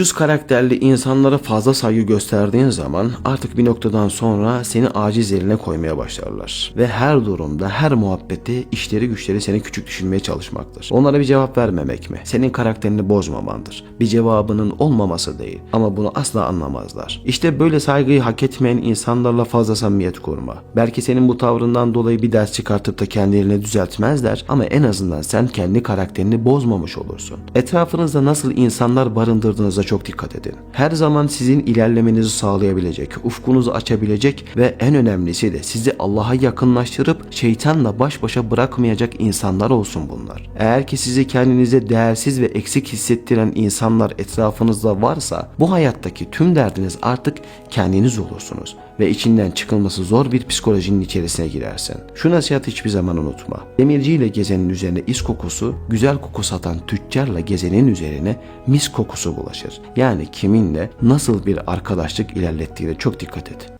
Ucuz karakterli insanlara fazla saygı gösterdiğin zaman artık bir noktadan sonra seni aciz eline koymaya başlarlar. Ve her durumda, her muhabbette işleri güçleri seni küçük düşürmeye çalışmaktır. Onlara bir cevap vermemek mi? Senin karakterini bozmamandır. Bir cevabının olmaması değil. Ama bunu asla anlamazlar. İşte böyle saygıyı hak etmeyen insanlarla fazla samimiyet kurma. Belki senin bu tavrından dolayı bir ders çıkartıp da kendilerini düzeltmezler ama en azından sen kendi karakterini bozmamış olursun. Etrafınızda nasıl insanlar barındırdığınıza çok dikkat edin. Her zaman sizin ilerlemenizi sağlayabilecek, ufkunuzu açabilecek ve en önemlisi de sizi Allah'a yakınlaştırıp şeytanla baş başa bırakmayacak insanlar olsun bunlar. Eğer ki sizi kendinize değersiz ve eksik hissettiren insanlar etrafınızda varsa bu hayattaki tüm derdiniz artık kendiniz olursunuz ve içinden çıkılması zor bir psikolojinin içerisine girersin. Şu nasihatı hiçbir zaman unutma. Demirciyle gezenin üzerine is kokusu, güzel koku satan tüccarla gezenin üzerine mis kokusu bulaşır. Yani kiminle nasıl bir arkadaşlık ilerlettiğine çok dikkat et.